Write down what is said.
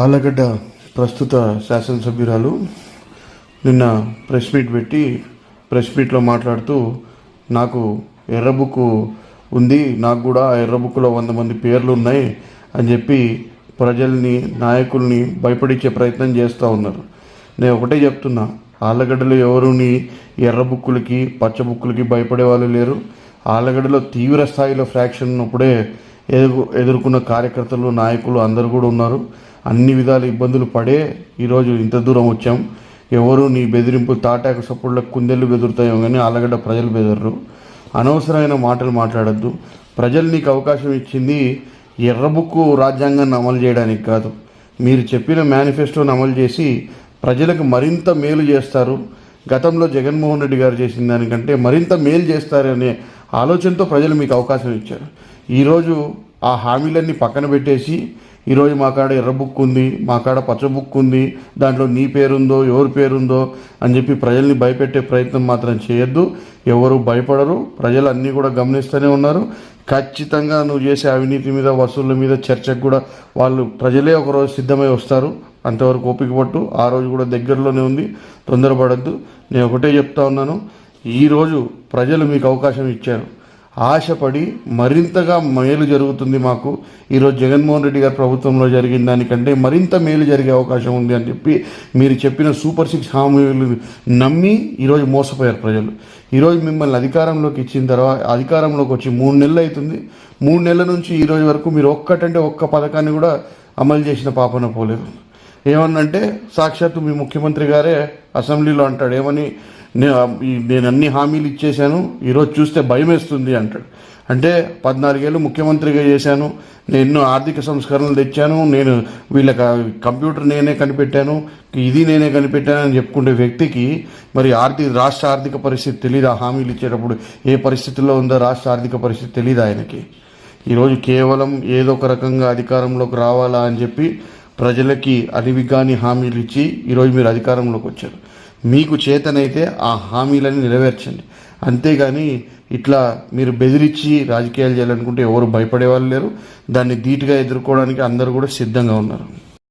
ఆలగడ్డ ప్రస్తుత శాసనసభ్యురాలు నిన్న ప్రెస్ మీట్ పెట్టి ప్రెస్ మీట్లో మాట్లాడుతూ నాకు ఎర్రబుక్కు ఉంది నాకు కూడా ఆ ఎర్రబుక్కులో వంద మంది పేర్లు ఉన్నాయి అని చెప్పి ప్రజల్ని నాయకుల్ని భయపడించే ప్రయత్నం చేస్తూ ఉన్నారు. నేను ఒకటే చెప్తున్నా ఆలగడ్డలో ఎవరుని ఎర్ర బుక్కులకి పచ్చ బుక్కులకి భయపడే వాళ్ళు లేరు. ఆలగడ్డలో తీవ్ర స్థాయిలో ఫ్రాక్షన్ ఉన్నప్పుడే ఎదురు ఎదుర్కొన్న కార్యకర్తలు నాయకులు అందరూ కూడా ఉన్నారు. అన్ని విధాల ఇబ్బందులు పడే ఈరోజు ఇంత దూరం వచ్చాం. ఎవరు నీ బెదిరింపు తాటాకు సప్పుడులకు కుందెళ్ళు బెదురుతాయో కానీ ఆలగడ్డ ప్రజలు బెదరరు. అనవసరమైన మాటలు మాట్లాడద్దు. ప్రజలు నీకు అవకాశం ఇచ్చింది ఎర్రబుక్కు రాజ్యాంగాన్ని అమలు చేయడానికి కాదు. మీరు చెప్పిన మేనిఫెస్టోని అమలు చేసి ప్రజలకు మరింత మేలు చేస్తారు. గతంలో జగన్మోహన్ రెడ్డి గారు చేసిన దానికంటే మరింత మేలు చేస్తారనే ఆలోచనతో ప్రజలు మీకు అవకాశం ఇచ్చారు. ఈరోజు ఆ హామీలన్నీ పక్కన పెట్టేసి ఈరోజు మా కాడ ఎర్ర బుక్ ఉంది మా కాడ పచ్చ బుక్ ఉంది దాంట్లో నీ పేరుందో ఎవరి పేరుందో అని చెప్పి ప్రజల్ని భయపెట్టే ప్రయత్నం మాత్రం చేయొద్దు. ఎవరు భయపడరు ప్రజలు అన్నీ కూడా గమనిస్తూనే ఉన్నారు. ఖచ్చితంగా నువ్వు చేసే అవినీతి మీద వసూళ్ళ మీద చర్చకు కూడా వాళ్ళు ప్రజలే ఒకరోజు సిద్ధమై వస్తారు. అంతవరకు ఓపిక పట్టు ఆ రోజు కూడా దగ్గరలోనే ఉంది తొందరపడద్దు. నేను ఒకటే చెప్తా ఉన్నాను ఈరోజు ప్రజలు మీకు అవకాశం ఇచ్చారు. ఆశపడి మరింతగా మేలు జరుగుతుంది మాకు. ఈరోజు జగన్మోహన్ రెడ్డి గారి ప్రభుత్వంలో జరిగిన దానికంటే మరింత మేలు జరిగే అవకాశం ఉంది అని చెప్పి మీరు చెప్పిన సూపర్ సిక్స్ హామీలు నమ్మి ఈరోజు మోసపోయారు ప్రజలు. ఈరోజు మిమ్మల్ని అధికారంలోకి ఇచ్చిన తర్వాత అధికారంలోకి వచ్చి మూడు నెలలు అవుతుంది. మూడు నెలల నుంచి ఈరోజు వరకు మీరు ఒక్కటంటే ఒక్క పథకాన్ని కూడా అమలు చేసిన పాపన పోలేదు. ఏమన్నంటే సాక్షాత్తు మీ ముఖ్యమంత్రి గారే అసెంబ్లీలో అంటాడు. ఏమని? నేను అన్ని హామీలు ఇచ్చేశాను ఈరోజు చూస్తే భయం వేస్తుంది అంటాడు. అంటే పద్నాలుగేళ్ళు ముఖ్యమంత్రిగా చేశాను నేను ఎన్నో ఆర్థిక సంస్కరణలు తెచ్చాను నేను వీళ్ళకి కంప్యూటర్ నేనే కనిపెట్టాను ఇది నేనే కనిపెట్టాను అని చెప్పుకునే వ్యక్తికి మరి ఆర్థిక రాష్ట్ర ఆర్థిక పరిస్థితి తెలియదు ఆ హామీలు ఇచ్చేటప్పుడు ఏ పరిస్థితుల్లో ఉందో రాష్ట్ర ఆర్థిక పరిస్థితి తెలియదు ఆయనకి? ఈరోజు కేవలం ఏదో ఒక రకంగా అధికారంలోకి రావాలా అని చెప్పి ప్రజలకి అలివిగాని హామీలు ఇచ్చి ఈరోజు మీరు అధికారంలోకి వచ్చారు. మీకు చేతనైతే ఆ హామీలను నెరవేర్చండి. అంతేగాని ఇట్లా మీరు బెదిరించి రాజకీయాలు చేయాలనుకుంటే ఎవరు భయపడే వాళ్ళు లేరు. దాన్ని ధీటుగా ఎదుర్కోవడానికి అందరూ కూడా సిద్ధంగా ఉన్నారు.